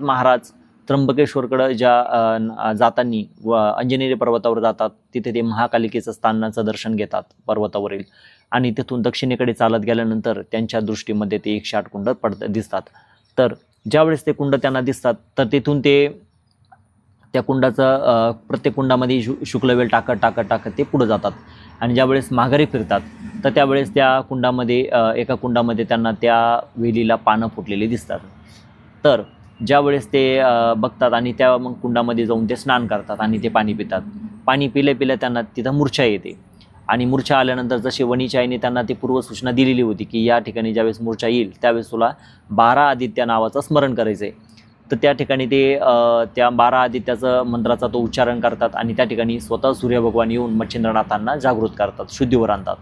मच्छिंद्रनाथ महाराज त्र्यंबकेश्वरकडं ज्या अ, जातानी व अंजनेरी पर्वतावर जातात तिथे ते महाकालिकेचं स्थानाचं दर्शन घेतात पर्वतावरील. आणि तिथून दक्षिणेकडे चालत गेल्यानंतर त्यांच्या दृष्टीमध्ये ते एकशे आठ कुंड पडत दिसतात. तर ज्यावेळेस ते कुंड त्यांना दिसतात तर तिथून ते त्या कुंडाचं प्रत्येक कुंडामध्ये शु शुक्लवेल टाकत टाकत टाकत ते पुढं जातात. आणि ज्यावेळेस माघारी फिरतात तर त्यावेळेस त्या कुंडामध्ये एका कुंडामध्ये त्यांना त्या वेलीला पानं फुटलेली दिसतात. तर ज्यावेळेस ते बघतात आणि त्या मग कुंडामध्ये जाऊन ते स्नान करतात आणि ते पाणी पितात. पाणी पिल्या पिल्या त्यांना तिथं मूर्छा येते. आणि मूर्छा आल्यानंतर जसे वणीच्या आईने त्यांना ती पूर्वसूचना दिलेली होती की या ठिकाणी ज्यावेळेस मूर्छा येईल त्यावेळेस तुला बारा आदित्य नावाचं स्मरण करायचं आहे तर त्या ठिकाणी ते त्या बारा आदित्याचं मंत्राचा तो उच्चारण करतात आणि त्या ठिकाणी स्वतः सूर्यभगवान येऊन मच्छिंद्रनाथांना जागृत करतात शुद्धीवर आणतात.